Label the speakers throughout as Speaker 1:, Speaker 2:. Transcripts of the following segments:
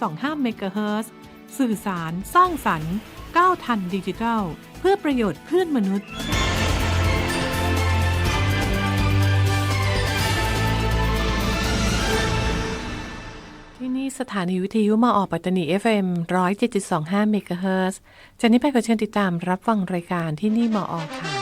Speaker 1: 7.25 เมกะเฮิรตซ์สื่อสารสร้างสรรค์ก้าวทันดิจิทัล เพื่อประโยชน์เพื่อนมนุษย์ ที่นี่สถานีวิทยุมาออกปัตตานี FM 107.25 เมกะเฮิรตซ์จากนี้ไปก็เชิญติดตามรับฟังรายการที่นี่มาออกค่ะ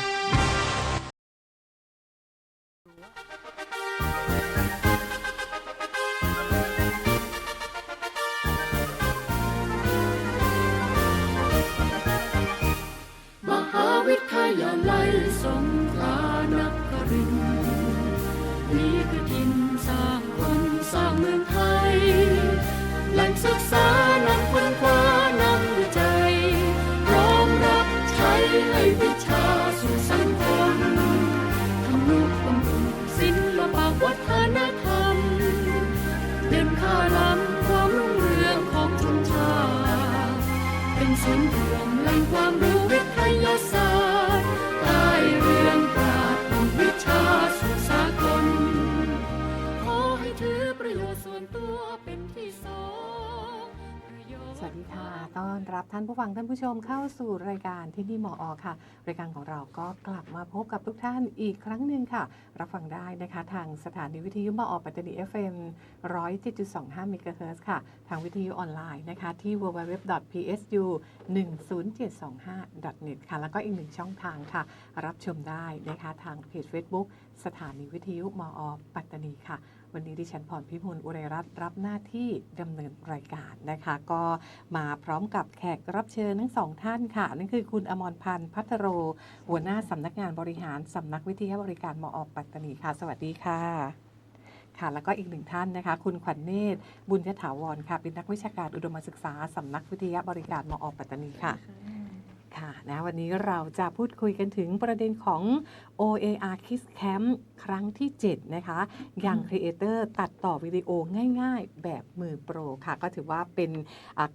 Speaker 2: ดีค่ะ ต้อน
Speaker 1: รับท่านผู้ฟังท่านผู้ชมเข้าสู่รายการที่นี่หมออค่ะ รายการของเราก็กลับมาพบกับทุกท่านอีกครั้งหนึ่งค่ะ รับฟังได้นะคะทางสถานีวิทยุหมออปัตตานี FM 107.25 MHz ค่ะ ทางวิทยุออนไลน์นะคะ ที่ www.psu 10725.net ค่ะ แล้วก็อีกหนึ่งช่องทางค่ะ รับชมได้นะคะทางเพจ Facebook สถานีวิทยุมออปัตตานีค่ะ วันนี้ดิฉันพรพิมลอุไรรัตน์รับหน้าที่ดำเนินรายการนะคะ ก็มาพร้อมกับแขกรับเชิญทั้งสองท่านค่ะ นั่นคือคุณอมรพันธ์พัทโร หัวหน้าสำนักงานบริหารสำนักวิทยาบริการมอปัตตานีค่ะ สวัสดีค่ะค่ะแล้วก็อีกหนึ่งท่านนะคะ คุณขวัญเนตร บุญยถาวรค่ะ เป็นนักวิชาการอุดมศึกษาสำนักวิทยาบริการมอปัตตานีค่ะ ค่ะนะวันนี้เราจะพูดคุยกันถึงประเด็นของ OAR Kids Camp ครั้งที่ 7 นะคะ อย่างครีเอเตอร์ตัดต่อวิดีโอง่ายๆ แบบมือโปรค่ะ ก็ถือว่าเป็น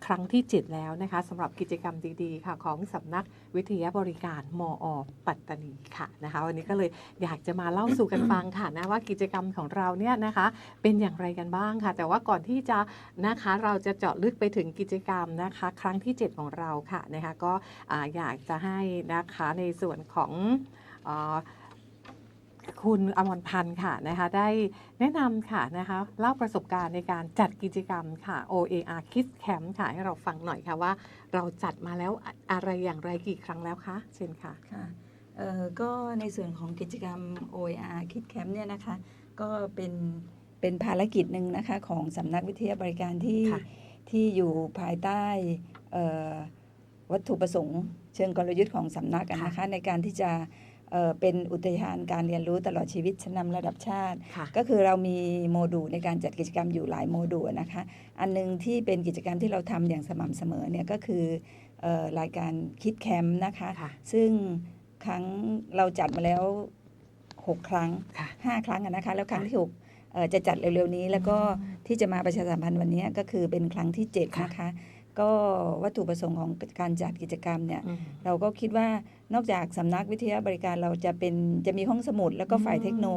Speaker 1: ครั้งที่ 7 แล้วนะคะสำหรับกิจกรรมดีๆ ค่ะ ของสำนักวิทยาบริการมอ ปัตตานีค่ะนะคะ วันนี้ก็เลยอยากจะมาเล่าสู่กันฟังค่ะนะว่ากิจกรรมของเราเนี่ยนะคะเป็นอย่างไรกันบ้างค่ะ แต่ว่าก่อนที่จะนะคะเราจะเจาะลึกไปถึงกิจกรรมนะคะ ครั้งที่ 7 ของเราค่ะนะคะก็อ่าอยากจะให้นะคะในส่วนของอาคุณอมรพันธ์ค่ะนะคะได้แนะนำค่ะนะคะเล่าประสบการณ์ในการจัดกิจกรรมค่ะ OAR Kids Camp ค่ะให้เราฟังหน่อยค่ะว่าเราจัดมาแล้วอะอะไรอย่างไรกี่ครั้งแล้วคะเช่นค่ะ
Speaker 3: ค่ะเอ่อก็ในส่วนของกิจกรรม OER Kid Camp เนี่ยนะคะ ก็เป็นเป็นภารกิจหนึ่งนะคะของสำนักวิทยาบริการที่
Speaker 1: ค่ะ
Speaker 3: ที่อยู่ภายใต้เอ่อวัตถุประสงค์ เชิงกลยุทธ์ของสำนักอะนะคะในการที่จะเอ่อเป็นอุทยานการเรียนรู้ตลอดชีวิตชั้นนำระดับชาติ
Speaker 1: ค่ะ
Speaker 3: ก็คือเรามีโมดูลในการจัดกิจกรรมอยู่หลายโมดูลนะคะ อันหนึงที่เป็นกิจกรรมที่เราทำอย่างสม่ำเสมอเนี่ยก็คือเออรายการคิดแคมป์นะคะ
Speaker 1: ค่ะ
Speaker 3: ซึ่งครั้งเราจัดมาแล้ว 6 ครั้ง
Speaker 1: ค่ะ
Speaker 3: 5ครั้งอะนะคะ แล้วครั้ง
Speaker 1: ค่ะ
Speaker 3: ที่6เอ่อจะจัดเร็วๆนี้ แล้วก็ที่จะมาประชาสัมพันธ์วันนี้ก็คือเป็นครั้งที่7
Speaker 1: ค่ะ
Speaker 3: นะคะ ก็วัตถุประสงค์ของการจัดกิจกรรมเนี่ย
Speaker 1: อืม
Speaker 3: เราก็คิดว่านอกจากสำนักวิทยาบริการเราจะเป็นจะมีห้องสมุดแล้วก็ฝ่ายเทคโน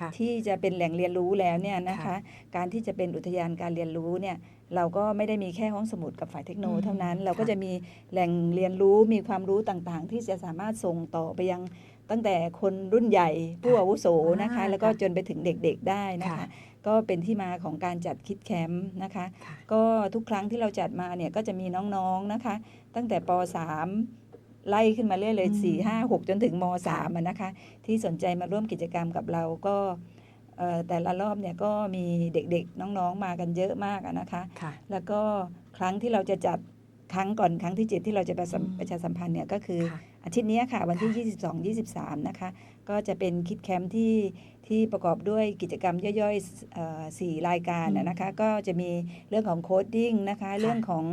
Speaker 1: ค่ะ
Speaker 3: ที่จะเป็นแหล่งเรียนรู้แล้วเนี่ยนะคะ
Speaker 1: ค่ะ
Speaker 3: การที่จะเป็นอุทยานการเรียนรู้เนี่ยเราก็ไม่ได้มีแค่ห้องสมุดกับฝ่ายเทคโน
Speaker 1: อืม
Speaker 3: เท่านั้น เราก็
Speaker 1: ค่ะ
Speaker 3: จะมีแหล่งเรียนรู้มีความรู้ต่างๆ ที่จะสามารถส่งต่อไปยังตั้งแต่คนรุ่นใหญ่ผู้อาวุโสนะคะ
Speaker 1: อ่า
Speaker 3: แล้วก็
Speaker 1: ค่ะ
Speaker 3: จนไปถึงเด็กๆได้นะคะ
Speaker 1: ค่ะ
Speaker 3: ก็เป็นที่มาของการจัดคิดแคมป์นะคะ
Speaker 1: ค่ะ
Speaker 3: ก็ทุกครั้งที่เราจัดมาเนี่ยก็จะมีน้องๆนะคะ ตั้งแต่ป .3 ไล่ขึ้นมาเรื่อยเลย
Speaker 1: อืม
Speaker 3: สี่ห้าหกจนถึงม
Speaker 1: ค่ะ
Speaker 3: .3 อะนะคะ ที่สนใจมาร่วมกิจกรรมกับเราก็เอ่อแต่ละรอบเนี่ยก็มีเด็กๆ น้องๆมากันเยอะมากอะนะคะ
Speaker 1: ค่ะ
Speaker 3: แล้วก็ครั้งที่เราจะจัดครั้งก่อนครั้งที่ 7 ที่เราจะประสม
Speaker 1: อืม
Speaker 3: ประชาสัมพันธ์เนี่ยก็คือ
Speaker 1: ค่ะ
Speaker 3: อาทิตย์เนี้ยค่ะ วันที่
Speaker 1: ค่ะ
Speaker 3: 22 23 นะคะ ก็จะเป็นคิดแคมป์ที่ที่ประกอบด้วยกิจกรรมย่อยๆเอ่อสี่รายการนะนะคะ ก็จะมีเรื่องของโคดดิ้งนะคะ เรื่องของ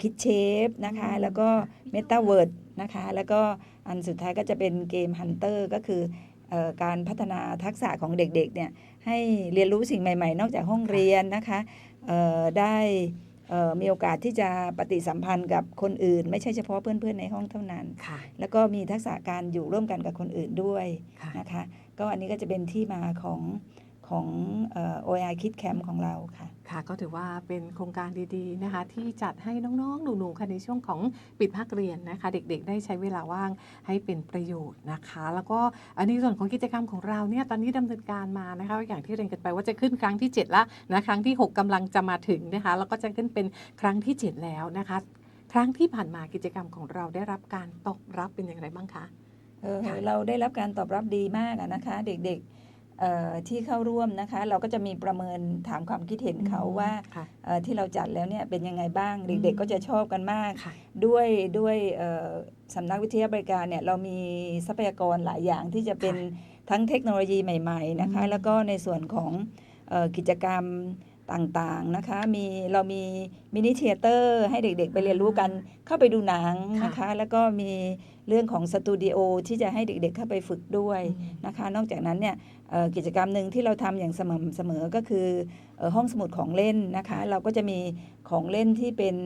Speaker 3: คิดเชฟนะคะ
Speaker 1: อืม
Speaker 3: แล้วก็
Speaker 1: ค่ะ
Speaker 3: เมตาเวิร์ดนะคะ แล้วก็อันสุดท้ายก็จะเป็นเกมฮันเตอร์ก็คือเอ่อการพัฒนาทักษะของเด็กๆเนี่ยให้เรียนรู้สิ่งใหม่ๆ นอกจากห้องเรียนนะคะเอ่อได้เอ่อ มีโอกาสที่จะปฏิสัมพันธ์กับคนอื่น ไม่ใช่เฉพาะเพื่อนๆในห้องเท่านั้น
Speaker 1: ค่ะ
Speaker 3: แล้วก็มีทักษะการอยู่ร่วมกันกับคนอื่นด้วย
Speaker 1: ค่ะ
Speaker 3: นะคะ ก็อันนี้ก็จะเป็นที่มาของ ขของเอ่อ OI Kid Camp ของเราค่ะ
Speaker 1: ค่ะ ก็ถือว่าเป็นโครงการดีๆนะคะ ที่จัดให้น้องๆ หนูๆค่ะในช่วงของปิดภาคเรียนนะคะ เด็กๆ ได้ใช้เวลาว่างให้เป็นประโยชน์นะคะ แล้วก็อันนี้ส่วนของกิจกรรมของเราเนี่ยตอนนี้ดำเนินการมานะคะอย่างที่เรียนกันไปว่าจะขึ้นครั้งที่7แล้วนะครั้งที่ 6กำลังจะมาถึงนะคะแล้วก็จะขึ้นเป็นครั้งที่ 7 แล้วนะคะ ครั้งที่ผ่านมากิจกรรมของเราได้รับการตอบรับเป็นอย่างไรบ้างคะ
Speaker 3: เออ
Speaker 1: ค่ะ
Speaker 3: เราได้รับการตอบรับดีมากอะนะคะ เด็กๆเอ่อ ที่เข้าร่วมนะคะ เราก็จะมีประเมินถามความคิดเห็นเขาว่า
Speaker 1: ค่ะ
Speaker 3: เอ่อที่เราจัดแล้วเนี่ยเป็นยังไงบ้าง
Speaker 1: อืม
Speaker 3: เด็กๆก็จะชอบกันมาก
Speaker 1: ค่ะ
Speaker 3: ด้วยด้วยเอ่อสำนักวิทยาบริการเนี่ยเรามีทรัพยากรหลายอย่างที่จะเป็นทั้งเทคโนโลยีใหม่ ๆนะคะ
Speaker 1: อืม
Speaker 3: แล้วก็ในส่วนของเอ่อกิจกรรม ต่างๆนะคะ มีเรามีมินิเทเตอร์ให้เด็กๆ ไปเรียนรู้กันเข้าไปดูหนังนะคะ แล้วก็มีเรื่องของสตูดิโอที่จะให้เด็กๆ เข้าไปฝึกด้วย
Speaker 1: อืม
Speaker 3: นะคะ นอกจากนั้นเนี่ยเอ่อกิจกรรมหนึ่งที่เราทำอย่างสม่ำเสมอก็คือเอ่อห้องสมุดของเล่นนะคะ เราก็จะมีของเล่นที่เป็น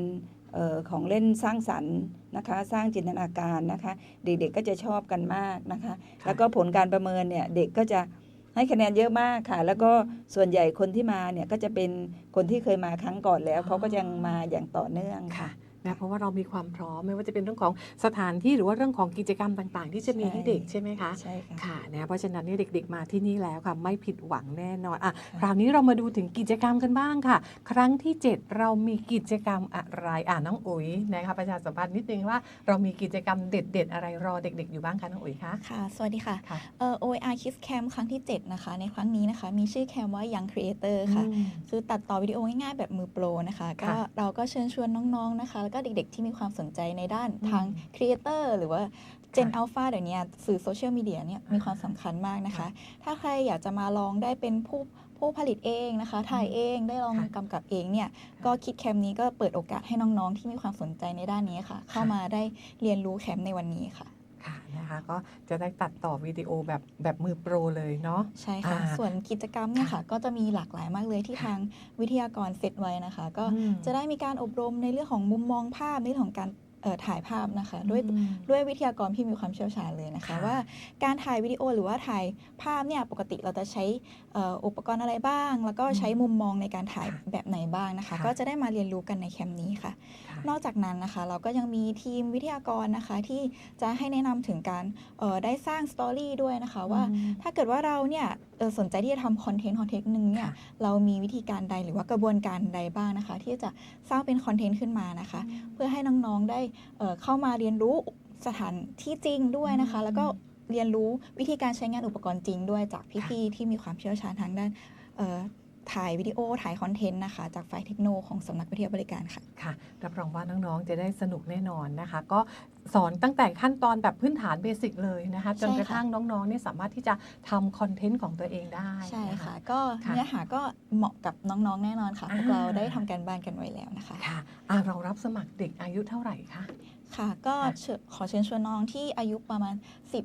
Speaker 3: เอ่อของเล่นสร้างสรรค์นะคะ สร้างจินตนาการนะคะ เด็กๆก็จะชอบกันมากนะคะ
Speaker 1: ค่ะ
Speaker 3: แล้วก็ผลการประเมินเนี่ยเด็กก็จะ ให้คะแนนเยอะมากค่ะ แล้วก็ส่วนใหญ่คนที่มาเนี่ยก็จะเป็นคนที่เคยมาครั้งก่อนแล้วเขาก็ยังมาอย่างต่อเนื่องค่ะ
Speaker 1: นะเพราะว่าเรามีความพร้อมไม่ว่าจะเป็นเรื่องของสถานที่หรือว่าเรื่องของกิจกรรมต่าง ๆ ที่จะมีให้
Speaker 3: ใช่
Speaker 1: เด็กใช่ไหมคะ
Speaker 3: ใช่ค่ะ
Speaker 1: ค่ะนะเพราะฉะนั้นเนี่ยเด็ก ๆ มาที่นี่แล้วค่ะไม่ผิดหวังแน่นอนอะ
Speaker 3: ค่ะ
Speaker 1: คราวนี้เรามาดูถึงกิจกรรมกันบ้างค่ะ ครั้งที่ 7 เรามีกิจกรรมอะไรอ่าน้องอุ๋ยนะคะประชาสัมพันธ์นิดนึงว่าเรามีกิจกรรมเด็ด ๆ อะไรรอเด็ก ๆ อยู่บ้างคะน้องอุ๋ยคะ
Speaker 4: ค่ะ สวัสดีค่ะ
Speaker 1: ค่ะ
Speaker 4: เอ่อ OER Kids Camp ครั้งที่ 7 นะคะ ในครั้งนี้นะคะ มีชื่อแคมว่า Young Creator ค่ะ
Speaker 1: อืม
Speaker 4: คือตัดต่อวิดีโอง่ายๆแบบมือโปรนะคะ ก็
Speaker 1: ค่ะ
Speaker 4: เราก็เชิญชวนน้องๆนะคะแล้วก็เด็ก ๆ ที่มีความสนใจในด้าน
Speaker 1: อืม
Speaker 4: ทาง Creator หรือว่า Gen
Speaker 1: ค่ะ
Speaker 4: Alpha เดี๋ยวนี้สื่อโซเชียลมีเดียเนี่ยมีความสำคัญมากนะคะ
Speaker 1: ค่ะ
Speaker 4: ถ้าใครอยากจะมาลองได้เป็นผู้ผู้ผลิตเองนะคะ ถ่ายเองได้ลอง
Speaker 1: ค่ะ
Speaker 4: กำกับเองเนี่ย ก็คิดแคมป์นี้ก็เปิดโอกาสให้น้องๆ ที่มีความสนใจในด้านนี้ค่ะ เข้ามาได้เรียนรู้แคมป์ในวันนี้ค่ะ
Speaker 1: ค่ะนะคะก็จะได้ตัดต่อวิดีโอแบบแบบมือโปรเลยเนาะ
Speaker 4: ใช่ค่ะ
Speaker 1: อ่า
Speaker 4: ส่วนกิจกรรมเนี่ย
Speaker 1: ค่ะ
Speaker 4: ค่ะก็จะมีหลากหลายมากเลยที่
Speaker 1: ค่ะ
Speaker 4: ทางวิทยากรเซตไว้นะคะ ก็
Speaker 1: อืม
Speaker 4: จะได้มีการอบรมในเรื่องของมุมมองภาพในเรื่องของการเอ่อ ถ่ายภาพนะคะด้วย
Speaker 1: อืม
Speaker 4: ด้วยวิทยากรที่มีความเชี่ยวชาญเลยนะคะ
Speaker 1: ค่ะ
Speaker 4: ว่าการถ่ายวิดีโอหรือว่าถ่ายภาพเนี่ยปกติเราจะใช้เอ่ออุปกรณ์อะไรบ้าง แล้วก็ใช้มุมมองในการถ่าย
Speaker 1: ค่ะ
Speaker 4: แบบไหนบ้างนะคะ
Speaker 1: ค่ะ
Speaker 4: ก็จะได้มาเรียนรู้กันในแคมป์นี้ค่ะ
Speaker 1: ค่ะ
Speaker 4: นอกจากนั้นนะคะ เราก็ยังมีทีมวิทยากรนะคะที่จะให้แนะนำถึงการเอ่อได้สร้างสตอรี่ด้วยนะคะว่า
Speaker 1: อืม
Speaker 4: ถ้าเกิดว่าเราเนี่ยเอ่อสนใจที่จะทำคอนเทนต์คอนเทนต์หนึ่งเนี่ย
Speaker 1: ค่ะ
Speaker 4: เรามีวิธีการใดหรือว่ากระบวนการใดบ้างนะคะ ที่จะสร้างเป็นคอนเทนต์ขึ้นมานะคะ เพื่อให้น้องๆได้เอ่อเข้ามาเรียนรู้สถานที่จริงด้วยนะคะ
Speaker 1: อืม
Speaker 4: แล้วก็เรียนรู้วิธีการใช้งานอุปกรณ์จริงด้วยจากพี่ๆที่มีความเชี่ยวชาญทางด้านเอ่อ ถ่ายวิดีโอถ่ายคอนเทนต์นะคะ จากฝ่ายเทคโนของสำนักวิทยาบริการค่ะ
Speaker 1: ค่ะรับรองว่าน้องๆ จะได้สนุกแน่นอนนะคะ ก็สอนตั้งแต่ขั้นตอนแบบพื้นฐานเบสิกเลยนะคะ จนกระทั่งน้องๆเนี่ยสามารถที่จะทำคอนเทนต์ของตัวเองได้
Speaker 4: ใช่
Speaker 1: น
Speaker 4: ค่ะ ก็
Speaker 1: ค่ะ
Speaker 4: เนื้อหาก็เหมาะกับน้องๆ แน่นอนค่ะพวกเรา
Speaker 1: อ่า
Speaker 4: ได้ทำการบ้านกันไว้แล้วนะคะ
Speaker 1: ค่ะอะเรารับสมัครเด็กอายุเท่าไหร่คะ
Speaker 4: ค่ะ ก็
Speaker 1: ค่ะ
Speaker 4: เชิญขอเชิญชวนน้องที่อายุประมาณ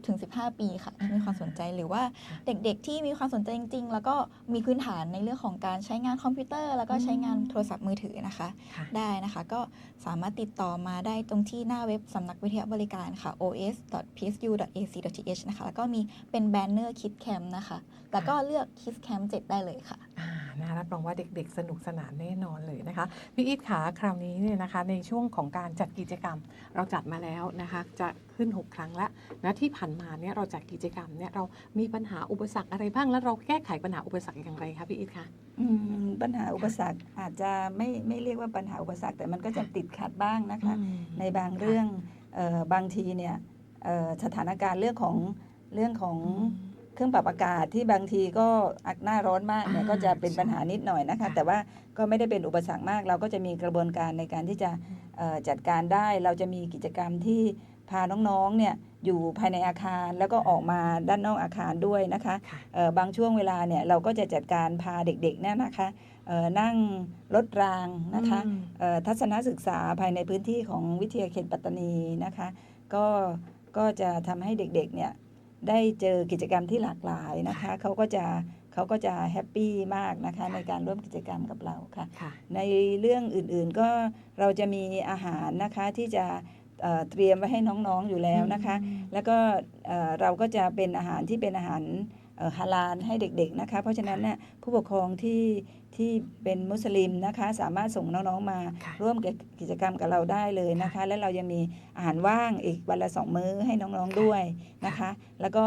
Speaker 4: 10-15 ปีค่ะที่มีความสนใจหรือว่า
Speaker 1: ค่ะ
Speaker 4: เด็กๆที่มีความสนใจจริง ๆ แล้วก็มีพื้นฐานในเรื่องของการใช้งานคอมพิวเตอร์ แล้วก็ใช้งาน
Speaker 1: อืม
Speaker 4: โทรศัพท์มือถือนะคะ
Speaker 1: ค่ะ
Speaker 4: ได้นะคะ ก็สามารถติดต่อมาได้ตรงที่หน้าเว็บสำนักวิทยาบริการค่ะ os.psu.ac.th นะคะ แล้วก็มีเป็นแบนเนอร์คิดแคมนะคะ แล้วก็เลือกคิดแคม7ได้เลยค่ะ
Speaker 1: อ่า นะรับรองว่าเด็กๆ สนุกสนานแน่นอนเลยนะคะพี่อีทขาคราวนี้เนี่ยนะคะในช่วงของการจัดกิจกรรมเราจัดมาแล้วนะคะจะขึ้น 6 ครั้งแล้วนะที่ผ่านมาเนี่ยเราจัดกิจกรรมเนี่ยเรามีปัญหาอุปสรรคอะไรบ้าง แล้วเราแก้ไขปัญหาอุปสรรคอย่างไรคะพี่อีทคะ
Speaker 3: อืมปัญหาอุปสรรคอาจจะไม่ไม่เรียกว่าปัญหาอุปสรรคแต่มันก็จะ
Speaker 1: ค่ะ
Speaker 3: ติดขัดบ้างนะคะ
Speaker 1: อืม
Speaker 3: ในบางเรื่องเออบางทีเนี่ยเอ่อสถานการณ์เรื่องของเรื่องของ
Speaker 1: อืม
Speaker 3: เครื่องปรับอากาศที่บางทีก็อักหน้าร้อนมากเนี่ย
Speaker 1: อ่า
Speaker 3: ก็จะเป็น
Speaker 1: ใช่
Speaker 3: ปัญหานิดหน่อยนะคะ
Speaker 1: ค่ะ
Speaker 3: แต่ว่าก็ไม่ได้เป็นอุปสรรคมาก เราก็จะมีกระบวนการในการที่จะเอ่อจัดการได้ เราจะมีกิจกรรมที่พาน้องๆเนี่ยอยู่ภายในอาคารแล้วก็ออกมาด้านนอกอาคารด้วยนะคะ
Speaker 1: ค่ะ
Speaker 3: เอ่อบางช่วงเวลาเนี่ยเราก็จะจัดการพาเด็กๆเนี่ยนะคะเอ่อนั่งรถรางนะคะ
Speaker 1: อืม
Speaker 3: เอ่อทัศนศึกษาภายในพื้นที่ของวิทยาเขตปัตตานีนะคะ ก็ก็จะทำให้เด็กๆเนี่ย ได้เจอกิจกรรมที่หลากหลายนะคะเขาก็จะเขาก็จะแฮปปี้มากนะคะในการร่วมกิจกรรมกับเราค่ะ
Speaker 1: ค่ะ
Speaker 3: ในเรื่องอื่นๆก็เราจะมีอาหารนะคะที่จะเอ่อเตรียมไว้ให้น้องๆอยู่แล้วนะคะ แล้วก็เอ่อเราก็จะเป็นอาหารที่เป็นอาหารเอ่อฮาลาลให้เด็กๆนะคะ เพราะฉะนั้นเนี่ยผู้ปกครองที่ ที่เป็นมุสลิมนะคะ สามารถส่งน้องๆมา
Speaker 1: ค่ะ
Speaker 3: ร่วมกิจกรรมกับเราได้เลยนะคะ และเรายังมีอาหารว่างอีกวันละสองมื้อให้น้องๆด้วยนะคะ แล้วก็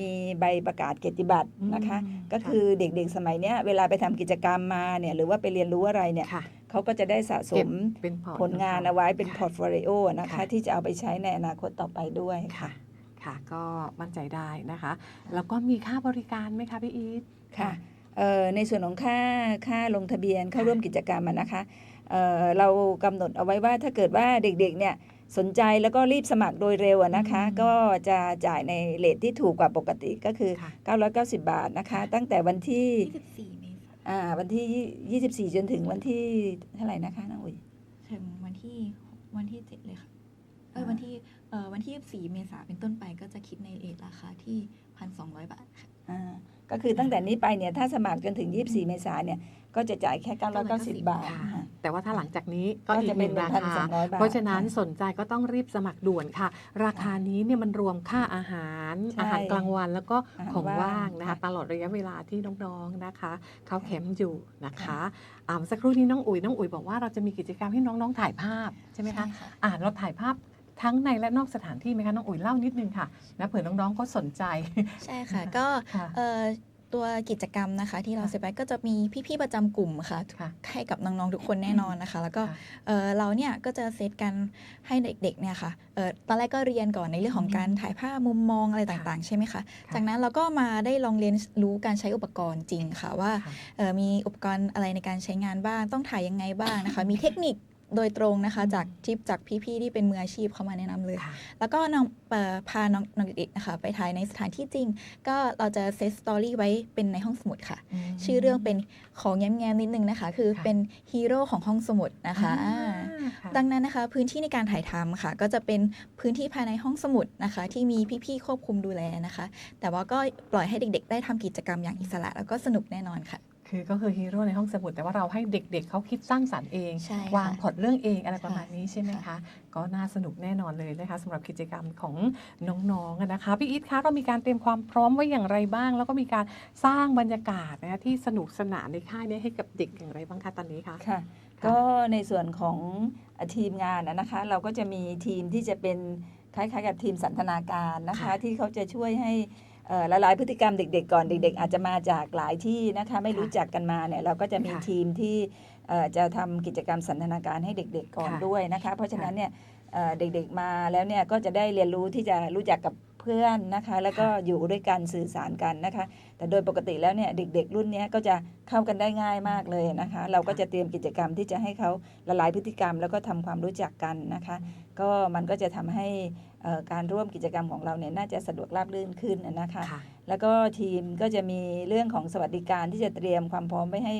Speaker 3: มีใบประกาศเกียรติบัตรนะคะ
Speaker 1: อืม
Speaker 3: ก็คือเด็กๆสมัยเนี้ยเวลาไปทำกิจกรรมมาเนี่ยหรือว่าไปเรียนรู้อะไรเนี่ย
Speaker 1: ค่ะ
Speaker 3: เขาก็จะได้สะส
Speaker 1: เก็บ
Speaker 3: ม
Speaker 1: เป็นพอร์ต
Speaker 3: ผลงานเอาไว้เป็นพอร์ตโฟลิโอนะคะ
Speaker 1: ค่ะ
Speaker 3: ที่จะเอาไปใช้ในอนาคตต่อไปด้วยค่ะ
Speaker 1: ค่ะค่ะ ก็มั่นใจได้นะคะ แล้วก็มีค่าบริการไหมคะพี่อีท
Speaker 3: ค่ะเอ่อ ในส่วนของค่าค่าลงทะเบียนเข้าร่วมกิจกรรมอะนะคะเอ่อเรากำหนดเอาไว้ว่าถ้าเกิดว่าเด็กๆเนี่ยสนใจแล้วก็รีบสมัครโดยเร็วอะนะคะ
Speaker 1: อืม
Speaker 3: ก็จะจ่ายในเลทที่ถูกกว่าปกติก็คือ
Speaker 1: ค่ะ
Speaker 3: 990 บาทนะคะ ตั้งแต่วันที่
Speaker 4: 24เมษายน
Speaker 3: อ่าวันที่ 24 จนถึงวันที่เท่าไหร่นะคะน้องอุ๋ย
Speaker 4: ถึงวันที่วันที่ 7 เลยค่ะเออ
Speaker 3: อ่า
Speaker 4: วันที่เออวันที่ 24 เมษายนเป็นต้นไปก็จะคิดในเรทราคาที่ 1,200 บาทค่ะ
Speaker 3: อ่า ก็คือตั้งแต่นี้ไปเนี่ยถ้าสมัครจนถึง 24 เมษายนเนี่ยก็จะจ่ายแค่ 990 บาท
Speaker 1: ค่ะ
Speaker 3: ค่ะ
Speaker 1: แต่ว่าถ้าหลังจากนี้ก็
Speaker 3: ก็
Speaker 1: อี
Speaker 3: จะ
Speaker 1: กห
Speaker 3: เป็
Speaker 1: นึ่
Speaker 3: น
Speaker 1: งราคา
Speaker 3: 1,200บาท
Speaker 1: เพราะฉะนั้น
Speaker 3: ค่ะ
Speaker 1: สนใจก็ต้องรีบสมัครด่วนค่ะ ราคานี้เนี่ยมันรวมค่าอาหาร
Speaker 3: ใช่
Speaker 1: อาหารกลางวันแล้วก็
Speaker 3: อาหาร
Speaker 1: ของว่าง
Speaker 3: ว่าง
Speaker 1: นะคะ
Speaker 3: ค่ะ
Speaker 1: ตลอดระยะเวลาที่น้องๆนะคะ เขาแคมป์อยู่นะคะอ่าเมื่อสักครู่นี้น้องอุ๋ยน้องอุ๋ยบอกว่าเราจะมีกิจกรรมให้น้องๆถ่ายภาพใช่ไหมคะ
Speaker 4: ใช่ค่ะ
Speaker 1: อ่าเราถ่ายภาพ ทั้งในและนอกสถานที่ไหมคะน้องอุ๋ยเล่านิดนึงค่ะนะเผื่อน้องๆก็สนใจ
Speaker 4: ใช่ค่ะ ก็
Speaker 1: ค่ะ
Speaker 4: เอ่อตัวกิจกรรมนะคะ ที่เรา
Speaker 1: ค่ะ
Speaker 4: เซตไว้ก็จะมีพี่ๆประจำกลุ่มค่ะ
Speaker 1: ค่ะ
Speaker 4: ให้กับน้องๆทุกคนแน่นอนนะคะ แล้วก็
Speaker 1: ค่ะ
Speaker 4: เอ่อเราเนี่ยก็จะเซตกันให้เด็กๆเนี่ยค่ะเอ่อตอนแรกก็เรียนก่อนในเรื่องของการถ่ายภาพมุมมองอะไรต่างๆ ใช่ไหมคะจากนั้นเราก็มาได้ลองเรียนรู้การใช้อุปกรณ์จริงค่ะว่า
Speaker 1: ค่ะ
Speaker 4: เอ่อมีอุปกรณ์อะไรในการใช้งานบ้าง ต้องถ่ายยังไงบ้างนะคะ มีเทคนิค โดยตรงนะคะ
Speaker 1: อืม
Speaker 4: จากทิปจากพี่ๆที่เป็นมืออาชีพเข้ามาแนะนำเลย
Speaker 1: ค่ะ
Speaker 4: แล้วก็นำเอ่อพาน้องน้องเด็กๆนะคะไปถ่ายในสถานที่จริง ก็เราจะเซตสตอรี่ไว้เป็นในห้องสมุดค่ะ ชื่อเรื่องเป็นของแง้มๆนิดนึงนะคะ คือ
Speaker 1: ค่ะ
Speaker 4: เป็นฮีโร่ของห้องสมุดนะคะ
Speaker 1: อ่า
Speaker 4: อ่า
Speaker 1: ค่ะ
Speaker 4: ดังนั้นนะคะพื้นที่ในการถ่ายทำค่ะ ก็จะเป็นพื้นที่ภายในห้องสมุดนะคะ ที่มีพี่ๆควบคุมดูแลนะคะ แต่ว่าก็ปล่อยให้เด็ก ๆ ได้ทำกิจกรรมอย่างอิสระ แล้วก็สนุกแน่นอนค่ะ
Speaker 1: คือก็คือฮีโร่ในห้องสมุดแต่ว่าเราให้เด็กๆเขาคิดสร้างสรรค์เอง
Speaker 4: ใช่ค่ะ
Speaker 1: วางพล็อตเรื่องเองอะไรประมาณ
Speaker 4: ค่ะ
Speaker 1: นี้ใช่ไหมคะ
Speaker 4: ค่ะ
Speaker 1: ก็น่าสนุกแน่นอนเลยนะคะสำหรับกิจกรรมของน้องๆอะนะคะพี่อีทคะเรามีการเตรียมความพร้อมไว้อย่างไรบ้าง แล้วก็มีการสร้างบรรยากาศนะคะที่สนุกสนานในค่ายนี้ให้กับเด็กอย่างไรบ้างคะตอนนี้คะ
Speaker 3: ค่ะ
Speaker 1: ค่ะ
Speaker 3: ก็ในส่วนของทีมงานนะนะคะ เราก็จะมีทีมที่จะเป็นคล้ายๆ กับทีมสันทนาการนะคะ
Speaker 1: ค่ะ
Speaker 3: ที่เขาจะช่วยให้ เอ่อละลายพฤติกรรมเด็ก ๆ ก่อนเด็ก ๆ อาจจะมาจากหลายที่นะคะไม่
Speaker 1: ค่ะ
Speaker 3: รู้จักกันมาเนี่ยเราก็จะมี
Speaker 1: ค่ะ
Speaker 3: ทีมที่เอ่อจะทำกิจกรรมสันทนาการให้เด็ก ๆ ก่อน
Speaker 1: ค่ะ
Speaker 3: ด้วยนะคะ เพราะฉะนั้นเนี่ยเอ่อเด็กๆมาแล้วเนี่ยก็จะได้เรียนรู้ที่จะรู้จักกับ เพื่อนนะคะ แล้วก็อยู่ด้วยกันสื่อสารกันนะคะ แต่โดยปกติแล้วเนี่ยเด็ก ๆ รุ่นเนี้ยก็จะเข้ากันได้ง่ายมากเลยนะคะ เราก็จะเตรียมกิจกรรมที่จะให้เขาละลายพฤติกรรม แล้วก็ทำความรู้จักกันนะคะ ก็มันก็จะทำให้เอ่อการร่วมกิจกรรมของเราเนี่ยน่าจะสะดวกราบรื่นขึ้นนะคะ
Speaker 1: ค่ะ
Speaker 3: แล้วก็ทีมก็จะมีเรื่องของสวัสดิการที่จะเตรียมความพร้อมไว้ให้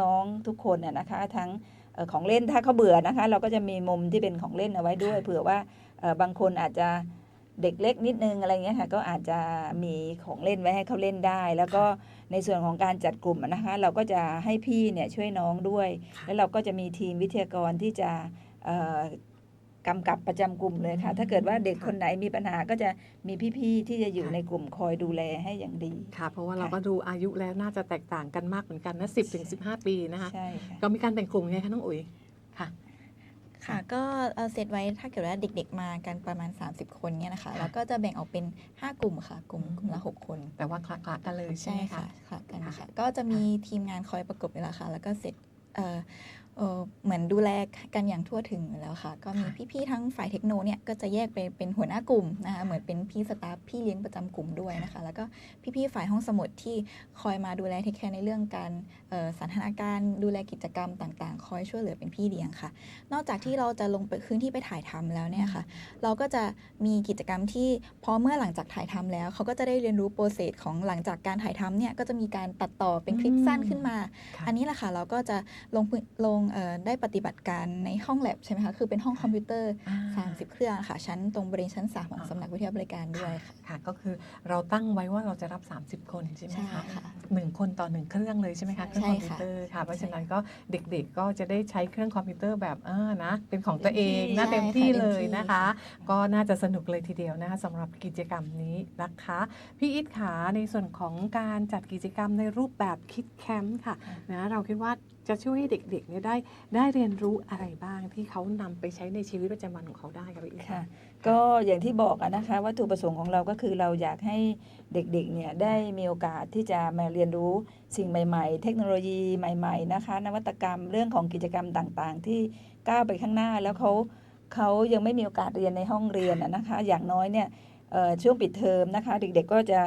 Speaker 3: น้องๆทุกคนน่ะนะคะ ทั้งเอ่อของเล่นถ้าเขาเบื่อนะคะ เราก็จะมีมุมที่เป็นของเล่นเอาไว้ด้วย
Speaker 1: ค่ะ
Speaker 3: เผื่อว่าเอ่อบางคนอาจจะ เด็กเล็กนิดนึงอะไรเงี้ยค่ะก็อาจจะมีของเล่นไว้ให้เขาเล่นได้ แล้วก็ในส่วนของการจัดกลุ่มอะนะคะเราก็จะให้พี่เนี่ยช่วยน้องด้วย
Speaker 1: ค่ะ
Speaker 3: แล้วเราก็จะมีทีมวิทยากรที่จะเอ่อกำกับประจำกลุ่มเลยค่ะ ถ้าเกิดว่าเด็ก
Speaker 1: ค่ะ
Speaker 3: คนไหนมีปัญหาก็จะมีพี่ๆที่จะอยู่
Speaker 1: ค่ะ
Speaker 3: ในกลุ่มคอยดูแลให้อย่างดี
Speaker 1: ค่ะ เพราะว่าเรา
Speaker 3: ค่ะ
Speaker 1: ก็ดูอายุแล้วน่าจะแตกต่างกันมากเหมือนกันนะสิบถึงสิบห้าปีนะคะ
Speaker 3: ใช่ค่ะ
Speaker 1: ก็มีการแต่งกลุ่มยังไงคะน้องอุ๋ยค่ะ
Speaker 4: ค่ะก็เอ่อเซตไว้ถ้าเกิดว่าเด็ก ๆ มากันประมาณ 30 คนเนี่ยนะคะ
Speaker 1: ค่ะ
Speaker 4: เราก็จะแบ่งออกเป็น 5 กลุ่มค่ะ กลุ่ม
Speaker 1: อืม
Speaker 4: กลุ่มละ 6 คน
Speaker 1: แต่ว่าคละคละกันเลยใช่
Speaker 4: ใช่
Speaker 1: ไหม
Speaker 4: ค่ะ
Speaker 1: คะ
Speaker 4: ค่ะกัน
Speaker 1: ค่ะ
Speaker 4: ค่ะก็จะมีทีมงานคอยประกบอยู่แล้วค่ะ แล้วก็เสร็จ เอ่อเอ่อเหมือนดูแลกันอย่างทั่วถึงอยู่แล้วค่ะ ก็มี
Speaker 1: ค่ะ
Speaker 4: พี่ๆทั้งฝ่ายเทคโนเนี่ยก็จะแยกไปเป็นหัวหน้ากลุ่มนะคะเหมือนเป็นพี่สตาฟพี่เลี้ยงประจำกลุ่มด้วยนะคะ แล้วก็พี่ๆฝ่ายห้องสมุดที่คอยมาดูแลเทคแคร์ในเรื่องการเอ่อสันทนาการดูแลกิจกรรมต่างๆ คอยช่วยเหลือเป็นพี่เลี้ยงค่ะ นอกจากที่เราจะลงไปพื้นที่ไปถ่ายทำแล้วเนี่ยค่ะ เราก็จะมีกิจกรรมที่พอเมื่อหลังจากถ่ายทำแล้วเขาก็จะได้เรียนรู้โปรเซสของหลังจากการถ่ายทำเนี่ยก็จะมีการตัดต่อเป็นคลิปสั้นขึ้นมา
Speaker 1: ค่ะ
Speaker 4: อันนี้แหละค่ะเราก็จะลงพื้นลงเอ่อได้ปฏิบัติการในห้องแลบใช่ไหมคะ คือเป็นห้องคอมพิวเตอร์
Speaker 1: อ่า
Speaker 4: 30 เครื่องค่ะ ชั้นตรงบริเวณชั้น 3 ของสำนักวิทยาบริการด้วยค่ะ
Speaker 1: ค่ะ ก็คือเราตั้งไว้ว่าเราจะรับ 30 คนใช่ไหม
Speaker 4: ใช่
Speaker 1: คะ
Speaker 4: ค่ะ
Speaker 1: หนึ่งคนต่อหนึ่งเครื่องเลยใช่ไหมคะเครื่อง
Speaker 4: ใช่
Speaker 1: คอมพิว
Speaker 4: ค่ะ
Speaker 1: เตอร์ค่ะ เพราะ
Speaker 4: ใช่
Speaker 1: ฉะนั้นก็เด็กๆก็จะได้ใช้เครื่องคอมพิวเตอร์แบบเออนะเป็นของตัวเอง
Speaker 3: เต็มที่
Speaker 1: นะ
Speaker 4: ใช่
Speaker 1: เต็มที่
Speaker 4: ค่ะ
Speaker 1: เลย
Speaker 4: เต็มที่
Speaker 1: นะคะ ก็น่าจะสนุกเลยทีเดียวนะคะสำหรับกิจกรรมนี้นะคะ พี่อิทขาในส่วนของการจัดกิจกรรมในรูปแบบคิดแคมป์ค่ะนะเราคิดว่าจะช่วยให้เด็กๆเนี่ยได้ได้เรียนรู้อะไรบ้างที่เขานำไปใช้ในชีวิตประจำวันของเขาได้ค่ะพี่อิท
Speaker 3: ค่ะ ก็อย่างที่บอกอะนะคะวัตถุประสงค์ของเราก็คือเราอยากให้เด็กๆเนี่ยได้มีโอกาสที่จะมาเรียนรู้สิ่งใหม่ ๆ เทคโนโลยีใหม่ๆนะคะนวัตกรรมเรื่องของกิจกรรมต่างๆ ที่ก้าวไปข้างหน้าแล้วเขาเขายังไม่มีโอกาสเรียนในห้องเรียนอะนะคะ อย่างน้อยเนี่ย ช่วงปิดเทอมนะคะ เด็กๆก็จะ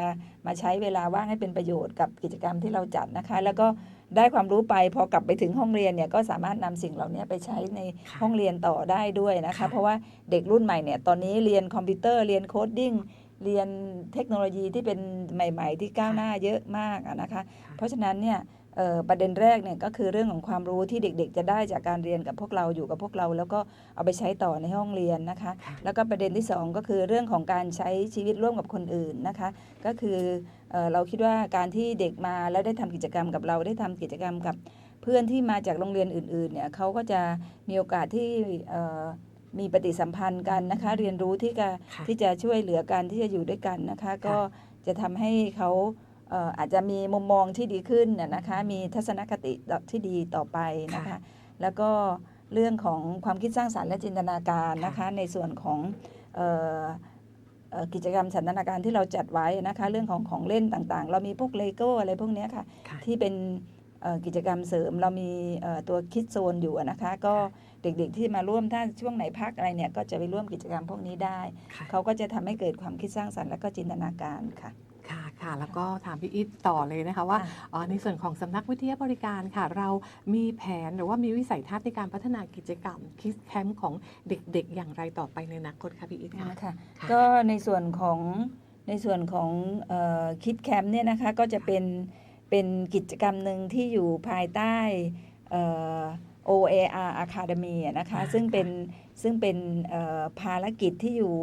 Speaker 3: มาใช้เวลาว่างให้เป็นประโยชน์กับกิจกรรมที่เราจัดนะคะ แล้วก็ได้ความรู้ไปพอกลับไปถึงห้องเรียนเนี่ยก็สามารถนำสิ่งเหล่านี้ไปใช้ในห้องเรียนต่อได้ด้วยนะคะ
Speaker 1: ค่ะ
Speaker 3: เพราะว่าเด็กรุ่นใหม่เนี่ยตอนนี้เรียนคอมพิวเตอร์เรียนโคดดิ้งเรียนเทคโนโลยีที่เป็นใหม่ ๆ ที่ก้าวหน้าเยอะมากอะนะคะ เพราะฉะนั้นเนี่ยเอ่อ ประเด็นแรกเนี่ยก็คือเรื่องของความรู้ที่เด็ก ๆ จะได้จากการเรียนกับพวกเราอยู่กับพวกเรา แล้วก็เอาไปใช้ต่อในห้องเรียนนะคะ
Speaker 1: ค่ะ
Speaker 3: แล้วก็ประเด็นที่สองก็คือเรื่องของการใช้ชีวิตร่วมกับคนอื่นนะคะ ก็คือเออเราคิดว่าการที่เด็กมาแล้วได้ทำกิจกรรมกับเราได้ทำกิจกรรมกับเพื่อนที่มาจากโรงเรียนอื่นๆเนี่ยเขาก็จะมีโอกาสที่เอ่อมีปฏิสัมพันธ์กันนะคะ เรียนรู้ที่จะ
Speaker 1: ค่ะ
Speaker 3: ที่จะช่วยเหลือกันที่จะอยู่ด้วยกันนะคะ ก็จะทำให้เขาเอ่ออาจจะมีมุมมองที่ดีขึ้นน่ะนะคะ มีทัศนคติที่ดีต่อไปนะคะ
Speaker 1: ค่ะ
Speaker 3: แล้วก็เรื่องของความคิดสร้างสารรค์และจินตนาการนะคะ
Speaker 1: ค่ะ
Speaker 3: ในส่วนของเอ่อเอ่อกิจกรรมสันทนาการที่เราจัดไว้นะคะ เรื่องของของเล่นต่างๆ เรามีพวกเลโก้อะไรพวกเนี้ยค่ะ
Speaker 1: ค่ะ
Speaker 3: ที่เป็นเอ่อกิจกรรมเสริมเรามีเอ่อตัวคิดโซนอยู่อะนะคะ ก็เด็กๆที่มาร่วมถ้าช่วงไหนพักอะไรเนี่ย ก็จะไปร่วมกิจกรรมพวกนี้ได้
Speaker 1: ค่ะ
Speaker 3: เขาก็จะทำให้เกิดความคิดสร้างสรรค์และก็จินตนาการค่ะ
Speaker 1: ค่ะค่ะ แล้วก็ถามพี่อิทต่อเลยนะคะว่า
Speaker 3: ค่ะ
Speaker 1: อ๋อในส่วนของสำนักวิทยาบริการค่ะ เรามีแผนหรือว่ามีวิสัยทัศน์ในการพัฒนากิจกรรมคิสแคมป์ของเด็กๆ อย่างไรต่อไปในอนาคตคะพี่อิทคะ
Speaker 3: นะคะ
Speaker 1: ค่ะ
Speaker 3: ก็ในส่วนของในส่วนของคิดแคมป์เนี่ยนะคะก็จะเป็นเป็นกิจกรรมหนึ่งที่อยู่ภายใต้เอ่อ OAR Academy อะนะคะ
Speaker 1: อ่า
Speaker 3: ซึ่งเป็นซึ่งเป็นเอ่อภารกิจที่อยู่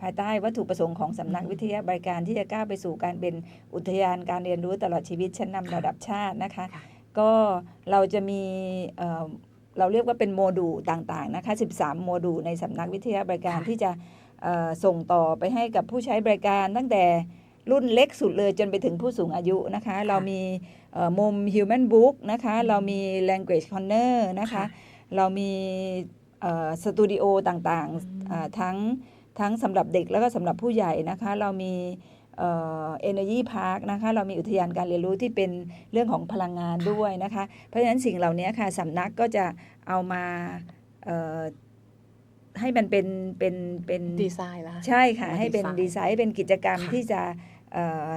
Speaker 3: ภายใต้วัตถุประสงค์ของสำนัก
Speaker 1: อืม
Speaker 3: วิทยาบริการที่จะก้าวไปสู่การเป็นอุทยานการเรียนรู้ตลอดชีวิตชั้นนำระดับชาตินะคะ
Speaker 1: ค่ะ
Speaker 3: ก็เราจะมีเอ่อเราเรียกว่าเป็นโมดูลต่างๆนะคะ 13 โมดูลในสำนักวิทยาบริการ
Speaker 1: ค่ะ
Speaker 3: ที่จะเอ่อส่งต่อไปให้กับผู้ใช้บริการตั้งแต่รุ่นเล็กสุดเลยจนไปถึงผู้สูงอายุนะคะ เรามีเอ่อมุม Human Book นะคะ เรามี Language Corner นะคะ
Speaker 1: ค่ะ
Speaker 3: เรามีสตูดิโอต่าง
Speaker 1: อืม
Speaker 3: ๆอ่าทั้ง ทั้งสำหรับเด็กแล้วก็สำหรับผู้ใหญ่นะคะ เรามีเอ่อ Energy Park นะคะเรามีอุทยานการเรียนรู้ที่เป็นเรื่องของพลังงานด้วยนะคะ เพราะฉะนั้นสิ่งเหล่านี้ค่ะสำนักก็จะเอามาเอ่อให้มันเป็นเป็นเป็น
Speaker 1: ดีไซน์แล้ว
Speaker 3: ใช่ค่ะ
Speaker 1: มา
Speaker 3: ให้เป็น
Speaker 1: ดี
Speaker 3: ดี
Speaker 1: ไซ
Speaker 3: ไซ
Speaker 1: น์
Speaker 3: น์เป็นกิจกรรม
Speaker 1: ค่ะ
Speaker 3: ที่จะเอ่อ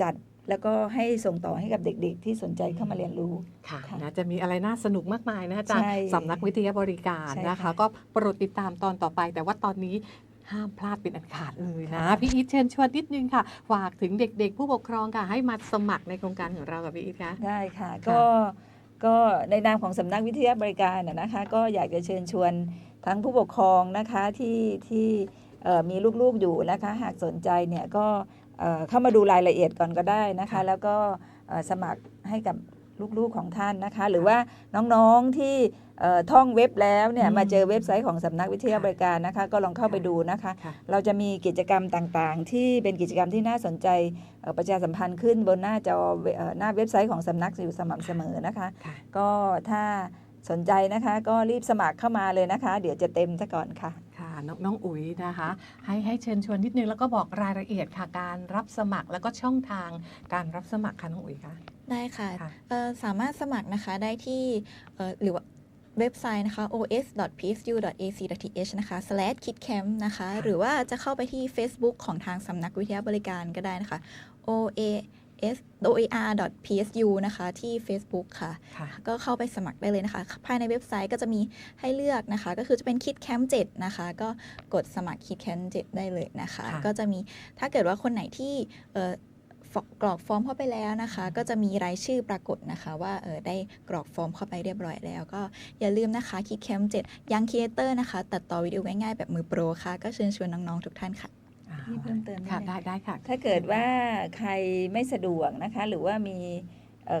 Speaker 3: จัดแล้วก็ให้ส่งต่อให้กับเด็กๆ ที่สนใจเข้ามาเรียนรู้
Speaker 1: ค่ะ
Speaker 3: ค่ะ
Speaker 1: นะจะมีอะไรน่าสนุกมากมายนะคะจาก
Speaker 3: ใช่
Speaker 1: สำนักวิทยาบริการ
Speaker 3: ใช่
Speaker 1: นะคะ
Speaker 3: ค่ะ
Speaker 1: ก็โปรดติดตามตอนต่อไป แต่ว่าตอนนี้ ห้ามพลาดเป็นอันขาดเลยนะ
Speaker 3: ค่ะ
Speaker 1: พี่อีทเชิญชวนนิดนึงค่ะ ฝากถึงเด็กๆ ผู้ปกครองค่ะให้มาสมัครในโครงการของเรากับพี่อีทคะ
Speaker 3: ได้ค่ะ
Speaker 1: ค่ะ
Speaker 3: ก็ก็ในนามของสำนักวิทยาบริการน่ะนะคะ ก็อยากจะเชิญชวนทั้งผู้ปกครองนะคะที่ที่เอ่อมีลูกๆอยู่นะคะ หากสนใจเนี่ยก็เอ่อเข้ามาดูรายละเอียดก่อนก็ได้นะคะ
Speaker 1: ค่ะ
Speaker 3: แล้วก็เอ่อสมัครให้กับลูกๆของท่านนะคะ หรือว่าน้องๆที่เอ่อ ท่องเว็บแล้วเนี่ย
Speaker 1: อืม
Speaker 3: มาเจอเว็บไซต์ของสำนักวิทยาบริการนะคะ ก็ลองเข้าไปดูนะคะ
Speaker 1: ค่ะ
Speaker 3: เราจะมีกิจกรรมต่างๆ ที่เป็นกิจกรรมที่น่าสนใจเอ่อประชาสัมพันธ์ขึ้นบนหน้าจอเวเอ่อหน้าเว็บไซต์ของสำนักอยู่สม่ำเสมอนะคะ
Speaker 1: ค่ะ
Speaker 3: ก็ถ้าสนใจนะคะก็รีบสมัครเข้ามาเลยนะคะ เดี๋ยวจะเต็มซะก่อนค่ะ
Speaker 1: ค่ะน้องน้องอุ๋ยนะคะ ให้ให้เชิญชวนนิดนึงแล้วก็บอกรายละเอียดค่ะการรับสมัครแล้วก็ช่องทางการรับสมัครค่ะน้องอุ๋ยคะ
Speaker 4: ได้ค่ะ
Speaker 1: ค่ะ
Speaker 4: เอ่อสามารถสมัครนะคะได้ที่เอ่อหรือว่า เว็บไซต์นะคะ os.psu.ac.th นะคะ slash kitcamp นะคะ หรือว่าจะเข้าไปที่ Facebook ของทางสำนักวิทยาบริการก็ได้นะคะ oas oar.psu นะคะที่ Facebook ค่ะ
Speaker 1: ค่ะ
Speaker 4: ก็เข้าไปสมัครได้เลยนะคะ ภายในเว็บไซต์ก็จะมีให้เลือกนะคะ ก็คือจะเป็น Kit Camp 7นะคะ ก็กดสมัคร Kit Camp 7ได้เลยนะคะ
Speaker 1: ค่ะ
Speaker 4: ก็จะมีถ้าเกิดว่าคนไหนที่เอ่อฟ กรอกฟอร์มเข้าไปแล้วนะคะ ก็จะมีรายชื่อปรากฏนะคะว่าเออได้กรอกฟอร์มเข้าไปเรียบร้อยแล้ว ก็อย่าลืมนะคะคิดแคม7ยังครีเอเตอร์นะคะ ตัดต่อวิดีโอง่ายๆแบบมือโปรค่ะ ก็เชิญชวนน้องๆทุกท่านค่ะ
Speaker 3: พี่เพิ่มเติมได้
Speaker 1: ค่ะ
Speaker 3: ไหม
Speaker 1: ได้ได้ค่ะ
Speaker 3: ถ้าเกิดว่าใครไม่สะดวกนะคะ หรือว่ามี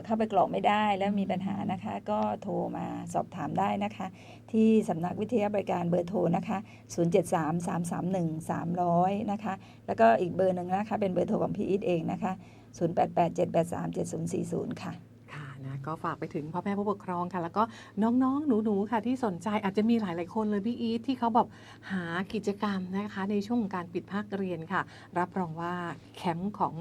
Speaker 3: เข้าไปกรอกไม่ได้แล้วมีปัญหานะคะ ก็โทรมาสอบถามได้นะคะ ที่สำนักวิทยาบริการเบอร์โทรนะคะ 073-331-300 นะคะ แล้วก็อีกเบอร์หนึ่งนะคะ เป็นเบอร์โทรของพี่อีทเองนะคะ 0887837040 ค่ะ
Speaker 1: ค่ะ นะก็ฝากไปถึงพ่อแม่ผู้ปกครองค่ะ แล้วก็น้องๆ หนูๆค่ะที่สนใจอาจจะมีหลายๆคนเลยพี่อีทที่เขาแบบหากิจกรรมนะคะ ในช่วงการปิดภาคเรียนค่ะ รับรองว่าแคมป์ของ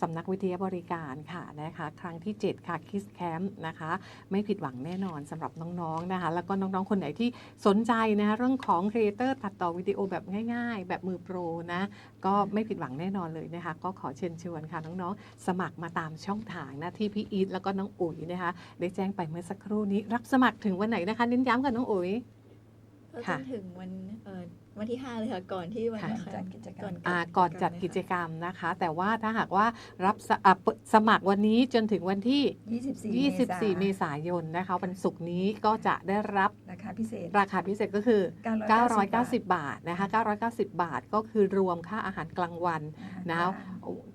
Speaker 1: สำนักวิทยาบริการค่ะนะคะ ครั้งที่ 7 ค่ะคิสแคมป์นะคะ ไม่ผิดหวังแน่นอนสำหรับน้องๆนะคะ แล้วก็น้องๆ คนไหนที่สนใจนะคะเรื่องของครีเอเตอร์ตัดต่อวิดีโอแบบง่าย ๆ แบบมือโปรนะก็ไม่ผิดหวังแน่นอนเลยนะคะ ก็ขอเชิญชวนค่ะน้องๆ สมัครมาตามช่องทางนะที่พี่อีทแล้วก็น้องอุ๋ยนะคะได้แจ้งไปเมื่อสักครู่นี้ รับสมัครถึงวันไหนนะคะเน้นย้ำกับน้องอุ๋ย
Speaker 4: ก็
Speaker 1: ค่ะ
Speaker 4: จนถึงวันเอ่อวันที่ 5 เลยค่ะ ก่อนที่วัน
Speaker 1: ค่ะ
Speaker 3: จัดกิจกรรม
Speaker 1: อ่าก่อนจัดกิจกรรมนะคะ แต่ว่าถ้าหากว่ารับสอะเปิดสมัครวันนี้จนถึงวันที่
Speaker 3: 24
Speaker 1: 24 เมษายนนะคะวันศุกร์นี้ก็จะได้รับ
Speaker 3: ราคาพิเศษ
Speaker 1: ราคาพิเศษก็คือ
Speaker 3: 990
Speaker 1: 990 บาทนะคะ 990 บาทก็คือรวมค่าอาหารกลางวัน นะ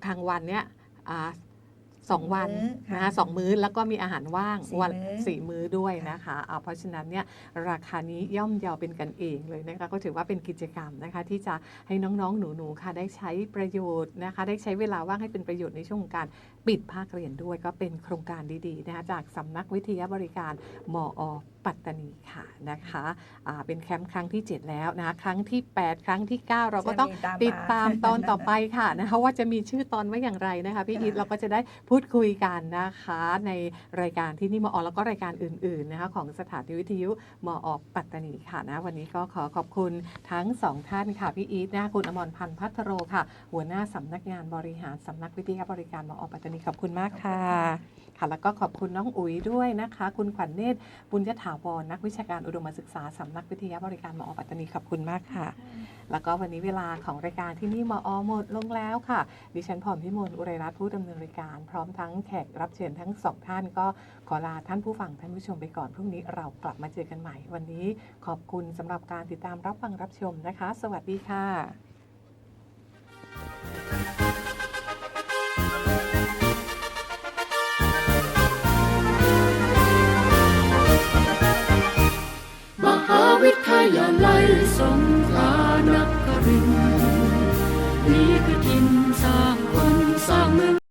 Speaker 1: ทางวันเนี้ยอ่า สองวัน
Speaker 3: มื้อค่ะ
Speaker 1: นะคะสองมื้อแล้วก็มีอาหารว่าง
Speaker 3: สี่
Speaker 1: วัน
Speaker 3: มื้อ
Speaker 1: สี่มื้อด้วยนะคะอ่าเพราะฉะนั้นเนี่ยราคานี้ย่อมเยาวเป็นกันเองเลยนะคะก็ถือว่าเป็นกิจกรรมนะคะ ที่จะให้น้องๆ หนูๆค่ะได้ใช้ประโยชน์นะคะ ได้ใช้เวลาว่างให้เป็นประโยชน์ในช่วงของการปิดภาคเรียนด้วย ก็เป็นโครงการดีๆนะคะจากสำนักวิทยาบริการมอ ปัตตานีค่ะนะคะอ่าเป็นแคมป์ครั้งที่ 7 แล้วนะคะครั้งที่ 8 ครั้งที่ 9 เราก็ต้อง
Speaker 3: จะมี
Speaker 1: ติดตามตอนต่อไป
Speaker 3: มา
Speaker 1: ค่ะนะคะว่าจะมีชื่อตอนว่าอย่างไรนะคะพี่อีทเราก็จะได้พูดคุยกันนะคะในรายการที่นี่มอแล้วก็รายการอื่นๆนะคะของสถานีวิทยุมอปัตตานีค่ะนะวันนี้ก็ขอขอบคุณทั้งสองท่านค่ะพี่อีทนะคะคุณอมรพันธ์พัทโรค่ะ หัวหน้าสำนักงานบริหารสำนักวิทยาบริการมอปัตตานีขอบคุณมากค่ะ ค่ะแล้วก็ขอบคุณน้องอุ๋ยด้วยนะคะ คุณขวัญเนตรบุญยถาวรนักวิชาการอุดมศึกษาสำนักวิทยาบริการมอปัตตานีขอบคุณมากค่ะ แล้วก็วันนี้เวลาของรายการที่นี่มอหมดลงแล้วค่ะ ดิฉันพรพิมลอุไรรัตน์ผู้ดำเนินรายการ พร้อมทั้งแขกรับเชิญทั้งสองท่านก็ขอลาท่านผู้ฟังท่านผู้ชมไปก่อนพรุ่งนี้เรากลับมาเจอกันใหม่ วันนี้ขอบคุณสำหรับการติดตามรับฟังรับชมนะคะ สวัสดีค่ะ
Speaker 2: วิทยาลัยสงขลานครินทร์นี่คือทินสร้างคนสร้างเมือง